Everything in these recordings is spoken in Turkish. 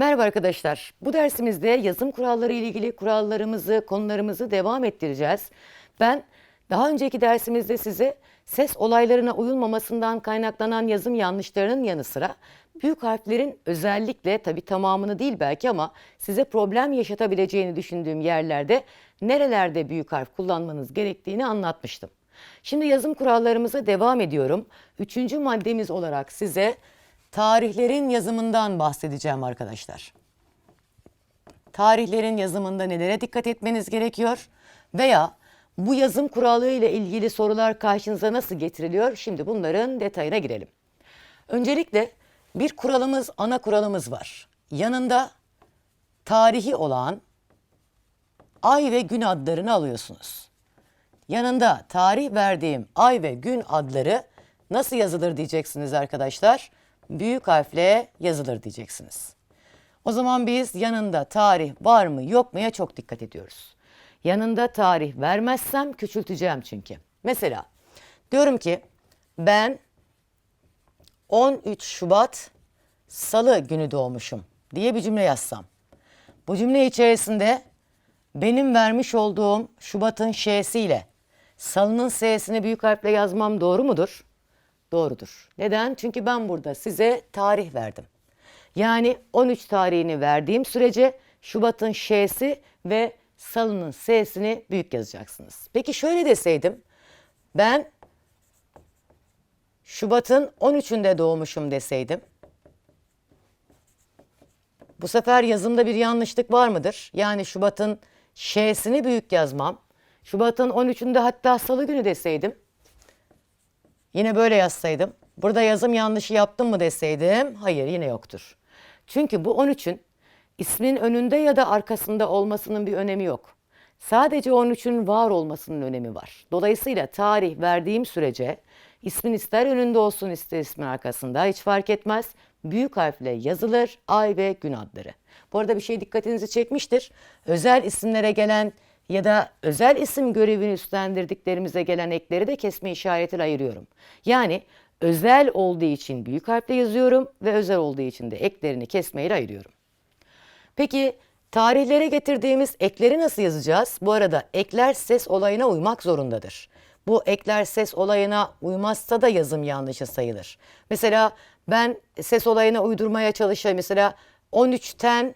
Merhaba arkadaşlar. Bu dersimizde yazım kuralları ile ilgili kurallarımızı, konularımızı devam ettireceğiz. Ben daha önceki dersimizde size ses olaylarına uyulmamasından kaynaklanan yazım yanlışlarının yanı sıra büyük harflerin özellikle tabii tamamını değil belki ama size problem yaşatabileceğini düşündüğüm yerlerde nerelerde büyük harf kullanmanız gerektiğini anlatmıştım. Şimdi yazım kurallarımıza devam ediyorum. Üçüncü maddemiz olarak size tarihlerin yazımından bahsedeceğim arkadaşlar. Tarihlerin yazımında nelere dikkat etmeniz gerekiyor veya bu yazım kuralı ile ilgili sorular karşınıza nasıl getiriliyor? Şimdi bunların detayına girelim. Öncelikle bir kuralımız, ana kuralımız var. Yanında tarihi olan ay ve gün adlarını alıyorsunuz. Yanında tarih verdiğim ay ve gün adları nasıl yazılır diyeceksiniz arkadaşlar. Büyük harfle yazılır diyeceksiniz. O zaman biz yanında tarih var mı yok muya çok dikkat ediyoruz. Yanında tarih vermezsem küçülteceğim çünkü. Mesela diyorum ki ben 13 Şubat Salı günü doğmuşum diye bir cümle yazsam. Bu cümle içerisinde benim vermiş olduğum Şubat'ın Ş'siyle Salı'nın S'sini büyük harfle yazmam doğru mudur? Doğrudur. Neden? Çünkü ben burada size tarih verdim. Yani 13 tarihini verdiğim sürece Şubat'ın Ş'si ve Salı'nın S'sini büyük yazacaksınız. Peki şöyle deseydim. Ben Şubat'ın 13'ünde doğmuşum deseydim. Bu sefer yazımda bir yanlışlık var mıdır? Yani Şubat'ın Ş'sini büyük yazmam. Şubat'ın 13'ünde hatta salı günü deseydim. Yine böyle yazsaydım. Burada yazım yanlışı yaptım mı deseydim. Hayır yine yoktur. Çünkü bu 13'ün ismin önünde ya da arkasında olmasının bir önemi yok. Sadece 13'ün var olmasının önemi var. Dolayısıyla tarih verdiğim sürece ismin ister önünde olsun ister ismin arkasında hiç fark etmez. Büyük harfle yazılır ay ve gün adları. Bu arada bir şey dikkatinizi çekmiştir. Özel isimlere gelen ya da özel isim görevini üstlendirdiklerimize gelen ekleri de kesme işaretiyle ayırıyorum. Yani özel olduğu için büyük harfle yazıyorum ve özel olduğu için de eklerini kesmeyle ayırıyorum. Peki tarihlere getirdiğimiz ekleri nasıl yazacağız? Bu arada ekler ses olayına uymak zorundadır. Bu ekler ses olayına uymazsa da yazım yanlışı sayılır. Mesela ben ses olayına uydurmaya çalışıyorum. Mesela 13'ten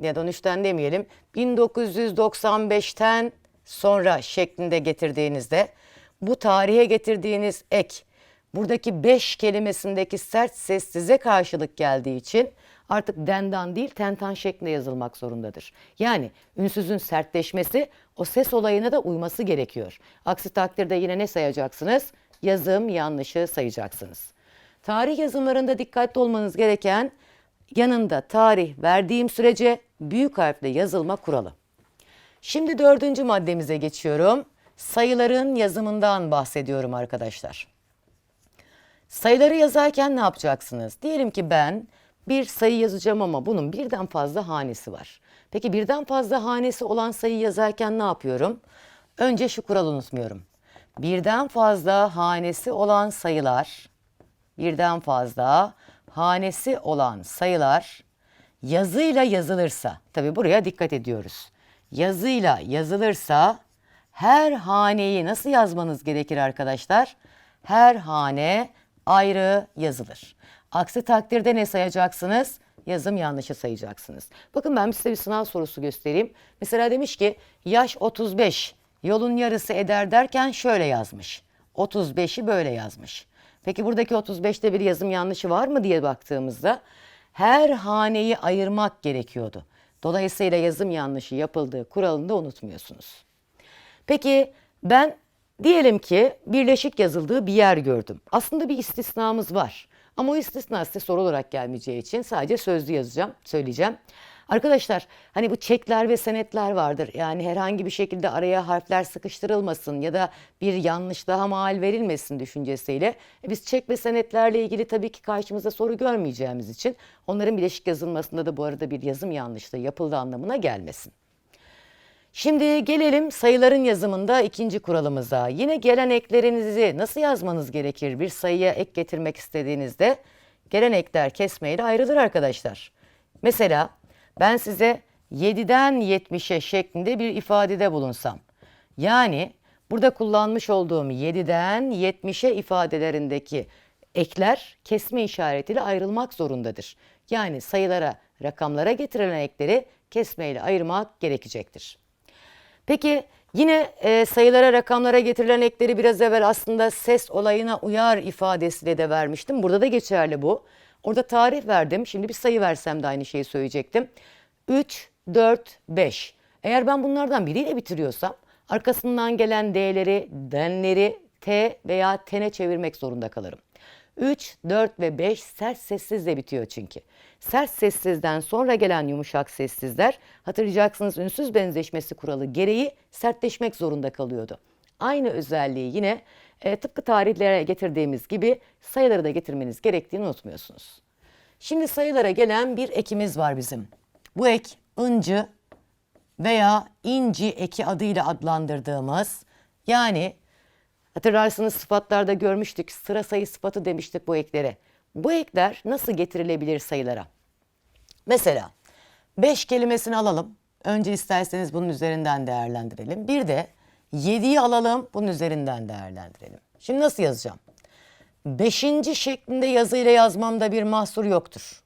ya da 13'ten demeyelim 1995'ten sonra şeklinde getirdiğinizde bu tarihe getirdiğiniz ek buradaki 5 kelimesindeki sert ses size karşılık geldiği için artık dendan değil tentan şeklinde yazılmak zorundadır. Yani ünsüzün sertleşmesi o ses olayına da uyması gerekiyor. Aksi takdirde yine ne sayacaksınız? Yazım yanlışı sayacaksınız. Tarih yazımlarında dikkatli olmanız gereken yanında tarih verdiğim sürece büyük harfle yazılma kuralı. Şimdi dördüncü maddemize geçiyorum. Sayıların yazımından bahsediyorum arkadaşlar. Sayıları yazarken ne yapacaksınız? Diyelim ki ben bir sayı yazacağım ama bunun birden fazla hanesi var. Peki birden fazla hanesi olan sayı yazarken ne yapıyorum? Önce şu kuralı unutmuyorum. Birden fazla hanesi olan sayılar, birden fazla hanesi olan sayılar yazıyla yazılırsa, tabi buraya dikkat ediyoruz. Yazıyla yazılırsa her haneyi nasıl yazmanız gerekir arkadaşlar? Her hane ayrı yazılır. Aksi takdirde ne sayacaksınız? Yazım yanlışı sayacaksınız. Bakın ben size bir sınav sorusu göstereyim. Mesela demiş ki yaş 35 yolun yarısı eder derken şöyle yazmış. 35'i böyle yazmış. Peki buradaki 35'te bir yazım yanlışı var mı diye baktığımızda her haneyi ayırmak gerekiyordu. Dolayısıyla yazım yanlışı yapıldığı kuralını da unutmuyorsunuz. Peki ben diyelim ki birleşik yazıldığı bir yer gördüm. Aslında bir istisnamız var. Ama o istisna size soru olarak gelmeyeceği için sadece sözlü yazacağım, söyleyeceğim. Arkadaşlar hani bu çekler ve senetler vardır. Yani herhangi bir şekilde araya harfler sıkıştırılmasın ya da bir yanlış daha mal verilmesin düşüncesiyle. E biz çek ve senetlerle ilgili tabii ki karşımıza soru görmeyeceğimiz için onların bileşik yazılmasında da bu arada bir yazım yanlışlığı yapıldığı anlamına gelmesin. Şimdi gelelim sayıların yazımında ikinci kuralımıza. Yine gelen eklerinizi nasıl yazmanız gerekir? Bir sayıya ek getirmek istediğinizde gelen ekler kesmeyle ayrılır arkadaşlar. Mesela ben size 7'den 70'e şeklinde bir ifadede bulunsam. Yani burada kullanmış olduğum 7'den 70'e ifadelerindeki ekler kesme işaretiyle ayrılmak zorundadır. Yani sayılara, rakamlara getirilen ekleri kesmeyle ayırmak gerekecektir. Peki yine e, sayılara, rakamlara getirilen ekleri biraz evvel aslında ses olayına uyar ifadesiyle de vermiştim. Burada da geçerli bu. Orada tarih verdim. Şimdi bir sayı versem de aynı şeyi söyleyecektim. 3, 4, 5. Eğer ben bunlardan biriyle bitiriyorsam arkasından gelen D'leri, denleri T veya T'ne çevirmek zorunda kalırım. 3, 4 ve 5 sert sessizle bitiyor çünkü. Sert sessizden sonra gelen yumuşak sessizler hatırlayacaksınız ünsüz benzeşmesi kuralı gereği sertleşmek zorunda kalıyordu. Aynı özelliği yine e, tıpkı tarihlere getirdiğimiz gibi sayıları da getirmeniz gerektiğini unutmuyorsunuz. Şimdi sayılara gelen bir ekimiz var bizim. Bu ek ıncı veya inci eki adıyla adlandırdığımız yani hatırlarsınız sıfatlarda görmüştük sıra sayı sıfatı demiştik bu eklere. Bu ekler nasıl getirilebilir sayılara? Mesela 5 kelimesini alalım. Önce isterseniz bunun üzerinden değerlendirelim. Bir de 7'yi alalım bunun üzerinden değerlendirelim. Şimdi nasıl yazacağım? Beşinci şeklinde yazıyla yazmamda bir mahsur yoktur.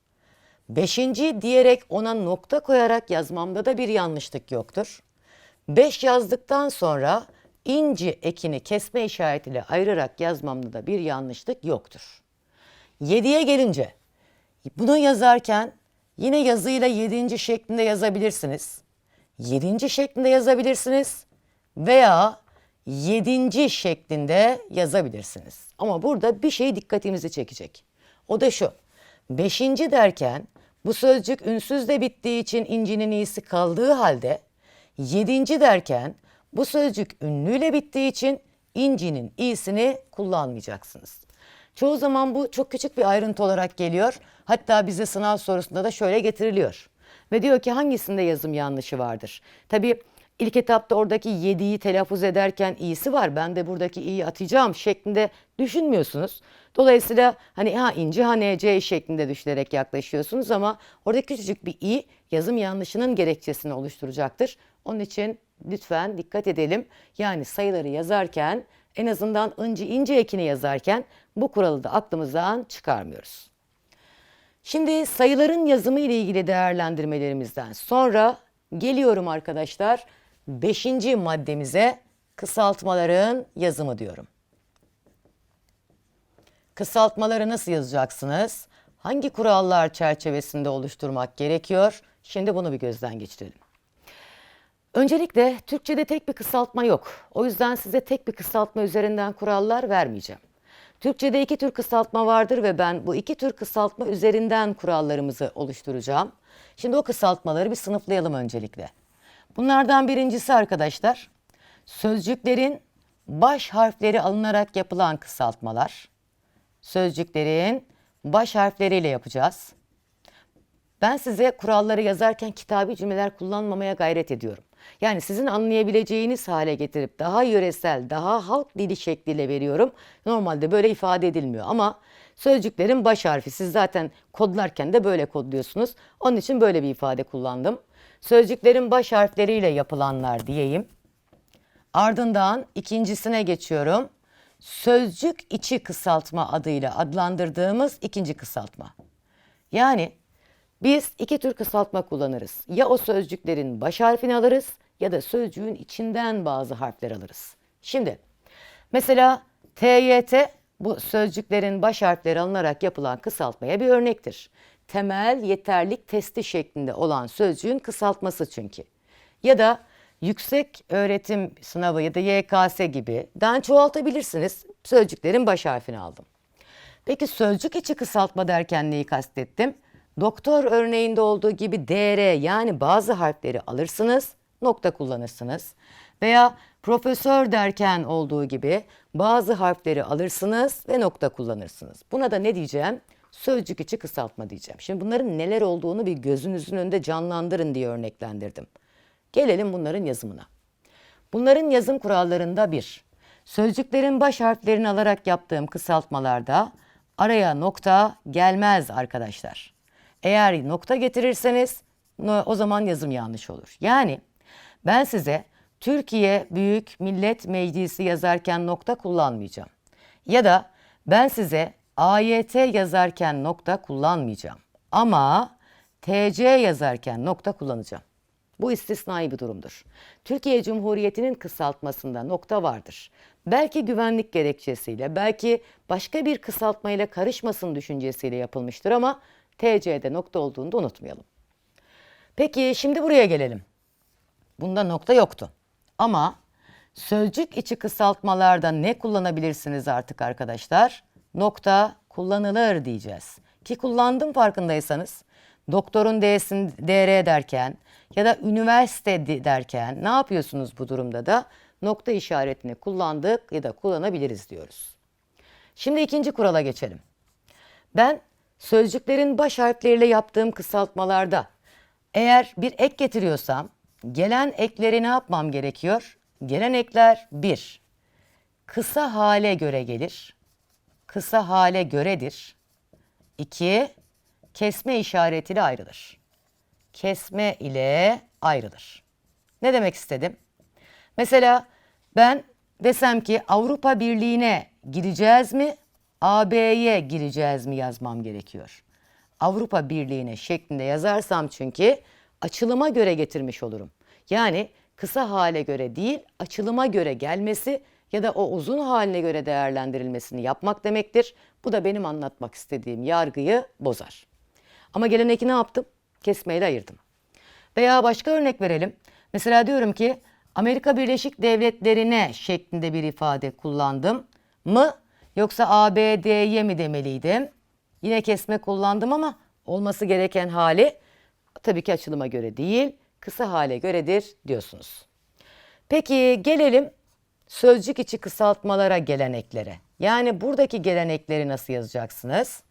Beşinci diyerek ona nokta koyarak yazmamda da bir yanlışlık yoktur. Beş yazdıktan sonra inci ekini kesme işaretiyle ayırarak yazmamda da bir yanlışlık yoktur. Yediye gelince bunu yazarken yine yazıyla yedinci şeklinde yazabilirsiniz. Yedinci şeklinde yazabilirsiniz veya yedinci şeklinde yazabilirsiniz. Ama burada bir şey dikkatimizi çekecek. O da şu. Beşinci derken bu sözcük ünsüzle bittiği için incinin iyisi kaldığı halde yedinci derken bu sözcük ünlüyle bittiği için incinin iyisini kullanmayacaksınız. Çoğu zaman bu çok küçük bir ayrıntı olarak geliyor. Hatta bize sınav sorusunda da şöyle getiriliyor. Ve diyor ki hangisinde yazım yanlışı vardır? Tabii ilk etapta oradaki yediği telaffuz ederken iyisi var. Ben de buradaki iyi atacağım şeklinde düşünmüyorsunuz. Dolayısıyla hani ha inci ha nc şeklinde düşünerek yaklaşıyorsunuz ama orada küçücük bir i yazım yanlışının gerekçesini oluşturacaktır. Onun için lütfen dikkat edelim. Yani sayıları yazarken en azından ıncı ince ekini yazarken bu kuralı da aklımızdan çıkarmıyoruz. Şimdi sayıların yazımı ile ilgili değerlendirmelerimizden sonra geliyorum arkadaşlar 5. maddemize kısaltmaların yazımı diyorum. Kısaltmaları nasıl yazacaksınız? Hangi kurallar çerçevesinde oluşturmak gerekiyor? Şimdi bunu bir gözden geçirelim. Öncelikle Türkçe'de tek bir kısaltma yok. O yüzden size tek bir kısaltma üzerinden kurallar vermeyeceğim. Türkçe'de iki tür kısaltma vardır ve ben bu iki tür kısaltma üzerinden kurallarımızı oluşturacağım. Şimdi o kısaltmaları bir sınıflayalım öncelikle. Bunlardan birincisi arkadaşlar, sözcüklerin baş harfleri alınarak yapılan kısaltmalar. Sözcüklerin baş harfleriyle yapacağız. Ben size kuralları yazarken kitabi cümleler kullanmamaya gayret ediyorum. Yani sizin anlayabileceğiniz hale getirip daha yöresel, daha halk dili şekliyle veriyorum. Normalde böyle ifade edilmiyor ama sözcüklerin baş harfi siz zaten kodlarken de böyle kodluyorsunuz. Onun için böyle bir ifade kullandım. Sözcüklerin baş harfleriyle yapılanlar diyeyim. Ardından ikincisine geçiyorum. Sözcük içi kısaltma adıyla adlandırdığımız ikinci kısaltma. Yani biz iki tür kısaltma kullanırız. Ya o sözcüklerin baş harfini alırız ya da sözcüğün içinden bazı harfler alırız. Şimdi mesela TYT bu sözcüklerin baş harfleri alınarak yapılan kısaltmaya bir örnektir. Temel yeterlik testi şeklinde olan sözcüğün kısaltması çünkü. Ya da yüksek öğretim sınavı ya da YKS gibi den çoğaltabilirsiniz. Sözcüklerin baş harfini aldım. Peki sözcük içi kısaltma derken neyi kastettim? Doktor örneğinde olduğu gibi DR yani bazı harfleri alırsınız, nokta kullanırsınız. Veya profesör derken olduğu gibi bazı harfleri alırsınız ve nokta kullanırsınız. Buna da ne diyeceğim? Sözcük içi kısaltma diyeceğim. Şimdi bunların neler olduğunu bir gözünüzün önünde canlandırın diye örneklendirdim. Gelelim bunların yazımına. Bunların yazım kurallarında bir, sözcüklerin baş harflerini alarak yaptığım kısaltmalarda araya nokta gelmez arkadaşlar. Eğer nokta getirirseniz o zaman yazım yanlış olur. Yani ben size Türkiye Büyük Millet Meclisi yazarken nokta kullanmayacağım. Ya da ben size AYT yazarken nokta kullanmayacağım. Ama TC yazarken nokta kullanacağım. Bu istisnai bir durumdur. Türkiye Cumhuriyeti'nin kısaltmasında nokta vardır. Belki güvenlik gerekçesiyle, belki başka bir kısaltmayla karışmasın düşüncesiyle yapılmıştır ama TC'de nokta olduğunu da unutmayalım. Peki şimdi buraya gelelim. Bunda nokta yoktu. Ama sözcük içi kısaltmalarda ne kullanabilirsiniz artık arkadaşlar? Nokta kullanılır diyeceğiz. Ki kullandım farkındaysanız. Doktorun D'sin DR derken ya da üniversite derken ne yapıyorsunuz bu durumda da? Nokta işaretini kullandık ya da kullanabiliriz diyoruz. Şimdi ikinci kurala geçelim. Ben sözcüklerin baş harfleriyle yaptığım kısaltmalarda eğer bir ek getiriyorsam gelen ekleri ne yapmam gerekiyor? Gelen ekler bir, kısa hale göre gelir. Kısa hale göredir. İki, kesme işaretiyle ayrılır. Kesme ile ayrılır. Ne demek istedim? Mesela ben desem ki Avrupa Birliği'ne gireceğiz mi, AB'ye gireceğiz mi yazmam gerekiyor. Avrupa Birliği'ne şeklinde yazarsam çünkü açılıma göre getirmiş olurum. Yani kısa hale göre değil, açılıma göre gelmesi ya da o uzun haline göre değerlendirilmesini yapmak demektir. Bu da benim anlatmak istediğim yargıyı bozar. Ama geleneki ne yaptım? Kesmeyle ayırdım. Veya başka örnek verelim. Mesela diyorum ki Amerika Birleşik Devletleri'ne şeklinde bir ifade kullandım mı yoksa ABD'ye mi demeliydim? Yine kesme kullandım ama olması gereken hali tabii ki açılıma göre değil, kısa hale göredir diyorsunuz. Peki gelelim sözcük içi kısaltmalara geleneklere. Yani buradaki gelenekleri nasıl yazacaksınız?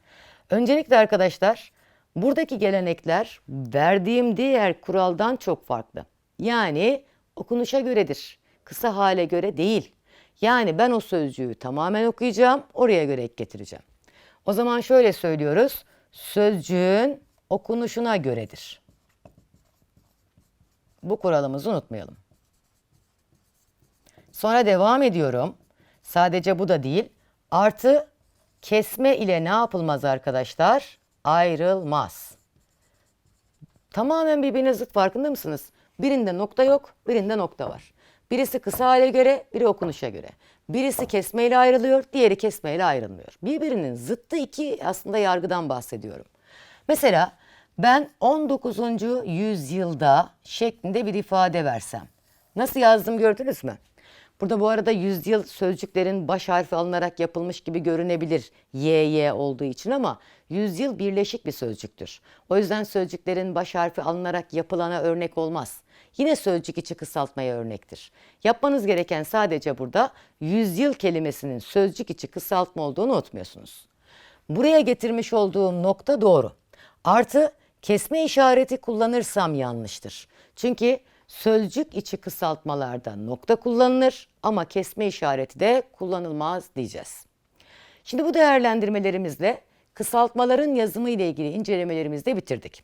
Öncelikle arkadaşlar buradaki gelenekler verdiğim diğer kuraldan çok farklı. Yani okunuşa göredir. Kısa hale göre değil. Yani ben o sözcüğü tamamen okuyacağım, oraya göre ek getireceğim. O zaman şöyle söylüyoruz. Sözcüğün okunuşuna göredir. Bu kuralımızı unutmayalım. Sonra devam ediyorum. Sadece bu da değil. Artı kesme ile ne yapılmaz arkadaşlar? Ayrılmaz. Tamamen birbirine zıt farkında mısınız? Birinde nokta yok, birinde nokta var. Birisi kısa hale göre, biri okunuşa göre. Birisi kesmeyle ayrılıyor, diğeri kesmeyle ayrılmıyor. Birbirinin zıttı iki aslında yargıdan bahsediyorum. Mesela ben 19. yüzyılda şeklinde bir ifade versem. Nasıl yazdım gördünüz mü? Burada bu arada yüzyıl sözcüklerin baş harfi alınarak yapılmış gibi görünebilir YY olduğu için ama yüzyıl birleşik bir sözcüktür. O yüzden sözcüklerin baş harfi alınarak yapılana örnek olmaz. Yine sözcük içi kısaltmaya örnektir. Yapmanız gereken sadece burada yüzyıl kelimesinin sözcük içi kısaltma olduğunu unutmuyorsunuz. Buraya getirmiş olduğum nokta doğru. Artı kesme işareti kullanırsam yanlıştır. Çünkü sözcük içi kısaltmalarda nokta kullanılır ama kesme işareti de kullanılmaz diyeceğiz. Şimdi bu değerlendirmelerimizle kısaltmaların yazımı ile ilgili incelemelerimizi de bitirdik.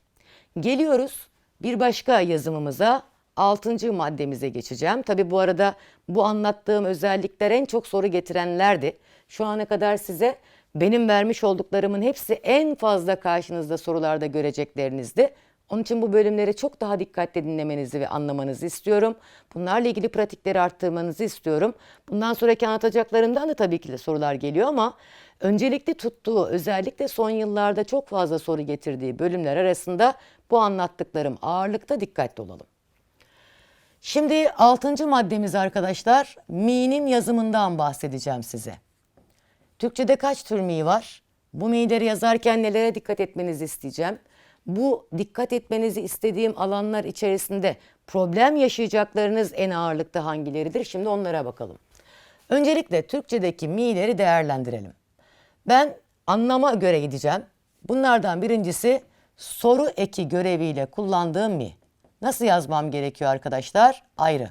Geliyoruz bir başka yazımımıza 6. maddemize geçeceğim. Tabi bu arada bu anlattığım özellikler en çok soru getirenlerdi. Şu ana kadar size benim vermiş olduklarımın hepsi en fazla karşınızda sorularda göreceklerinizdi. Onun için bu bölümleri çok daha dikkatli dinlemenizi ve anlamanızı istiyorum. Bunlarla ilgili pratikleri arttırmanızı istiyorum. Bundan sonraki anlatacaklarımdan da tabii ki de sorular geliyor ama öncelikli tuttuğu özellikle son yıllarda çok fazla soru getirdiği bölümler arasında bu anlattıklarım ağırlıkta dikkatli olalım. Şimdi altıncı maddemiz arkadaşlar mi'nin yazımından bahsedeceğim size. Türkçe'de kaç tür mi var? Bu mi'leri yazarken nelere dikkat etmenizi isteyeceğim. Bu dikkat etmenizi istediğim alanlar içerisinde problem yaşayacaklarınız en ağırlıkta hangileridir? Şimdi onlara bakalım. Öncelikle Türkçedeki mi'leri değerlendirelim. Ben anlama göre gideceğim. Bunlardan birincisi soru eki göreviyle kullandığım mi. Nasıl yazmam gerekiyor arkadaşlar? Ayrı.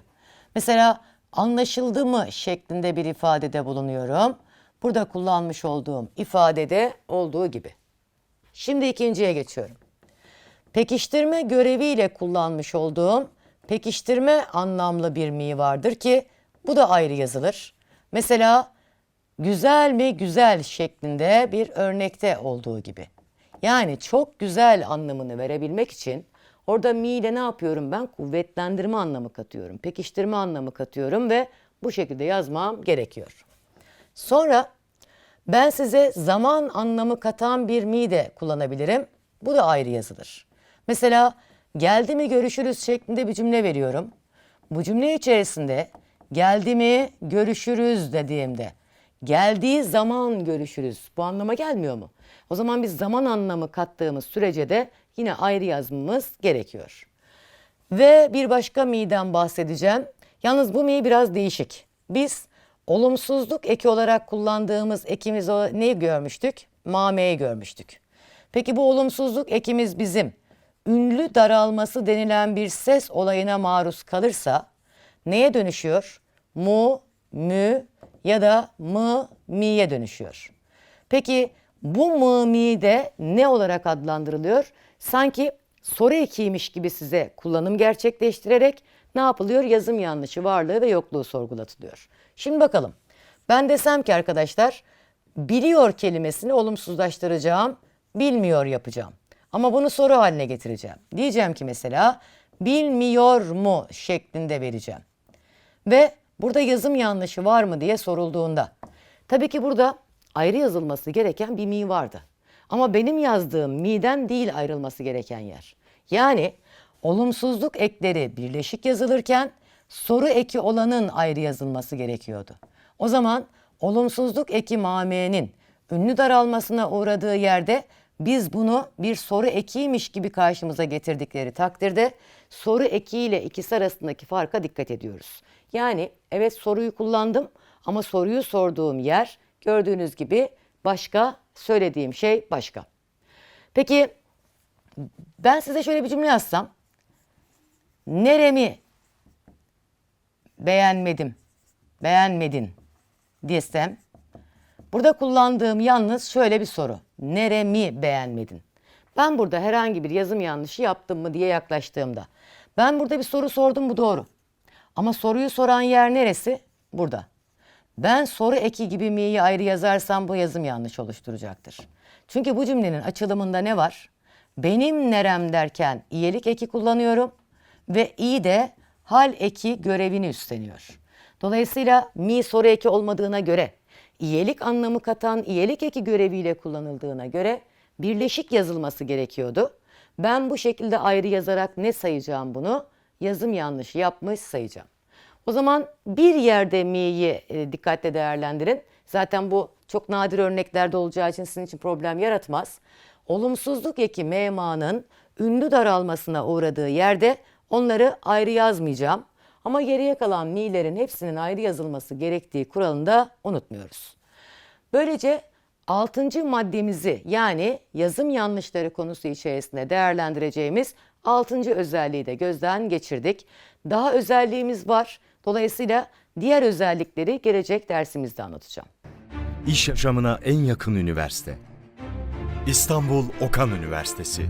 Mesela anlaşıldı mı şeklinde bir ifadede bulunuyorum. Burada kullanmış olduğum ifadede olduğu gibi. Şimdi ikinciye geçiyorum. pekiştirme göreviyle kullanmış olduğum pekiştirme anlamlı bir mi vardır ki bu da ayrı yazılır. Mesela güzel mi güzel şeklinde bir örnekte olduğu gibi. Yani çok güzel anlamını verebilmek için orada mi ile ne yapıyorum ben? Kuvvetlendirme anlamı katıyorum, pekiştirme anlamı katıyorum ve bu şekilde yazmam gerekiyor. Sonra ben size zaman anlamı katan bir mi de kullanabilirim. Bu da ayrı yazılır. Mesela geldi mi görüşürüz şeklinde bir cümle veriyorum. Bu cümle içerisinde geldi mi görüşürüz dediğimde geldiği zaman görüşürüz bu anlama gelmiyor mu? O zaman biz zaman anlamı kattığımız sürece de yine ayrı yazmamız gerekiyor. Ve bir başka mi'den bahsedeceğim. Yalnız bu mi biraz değişik. Biz olumsuzluk eki olarak kullandığımız ekimiz o neyi görmüştük? Mame'yi görmüştük. Peki bu olumsuzluk ekimiz bizim ünlü daralması denilen bir ses olayına maruz kalırsa neye dönüşüyor? Mu, mü ya da mı, mi'ye dönüşüyor. Peki bu mı, mi de ne olarak adlandırılıyor? Sanki soru ekiymiş gibi size kullanım gerçekleştirerek ne yapılıyor? Yazım yanlışı varlığı ve yokluğu sorgulatılıyor. Şimdi bakalım. Ben desem ki arkadaşlar biliyor kelimesini olumsuzlaştıracağım, bilmiyor yapacağım. Ama bunu soru haline getireceğim. Diyeceğim ki mesela bilmiyor mu şeklinde vereceğim. Ve burada yazım yanlışı var mı diye sorulduğunda. Tabii ki burada ayrı yazılması gereken bir mi vardı. Ama benim yazdığım mi'den değil ayrılması gereken yer. Yani olumsuzluk ekleri birleşik yazılırken soru eki olanın ayrı yazılması gerekiyordu. O zaman olumsuzluk eki mamenin ünlü daralmasına uğradığı yerde biz bunu bir soru ekiymiş gibi karşımıza getirdikleri takdirde soru ekiyle ikisi arasındaki farka dikkat ediyoruz. Yani evet soruyu kullandım ama soruyu sorduğum yer gördüğünüz gibi başka, söylediğim şey başka. Peki ben size şöyle bir cümle yazsam. Neremi beğenmedim, beğenmedin desem. Burada kullandığım yalnız şöyle bir soru. Neremi beğenmedin? Ben burada herhangi bir yazım yanlışı yaptım mı diye yaklaştığımda. Ben burada bir soru sordum bu doğru. Ama soruyu soran yer neresi? Burada. Ben soru eki gibi mi'yi ayrı yazarsam bu yazım yanlış oluşturacaktır. Çünkü bu cümlenin açılımında ne var? Benim nerem derken iyelik eki kullanıyorum ve i de hal eki görevini üstleniyor. Dolayısıyla mi soru eki olmadığına göre, iyelik anlamı katan iyelik eki göreviyle kullanıldığına göre birleşik yazılması gerekiyordu. Ben bu şekilde ayrı yazarak ne sayacağım bunu? Yazım yanlışı yapmış sayacağım. O zaman bir yerde mi'yi e, dikkatle değerlendirin. Zaten bu çok nadir örneklerde olacağı için sizin için problem yaratmaz. Olumsuzluk eki mema'nın ünlü daralmasına uğradığı yerde onları ayrı yazmayacağım. Ama geriye kalan mi'lerin hepsinin ayrı yazılması gerektiği kuralını da unutmuyoruz. Böylece altıncı maddemizi yani yazım yanlışları konusu içerisinde değerlendireceğimiz altıncı özelliği de gözden geçirdik. Daha özelliğimiz var. Dolayısıyla diğer özellikleri gelecek dersimizde anlatacağım. İş yaşamına en yakın üniversite. İstanbul Okan Üniversitesi.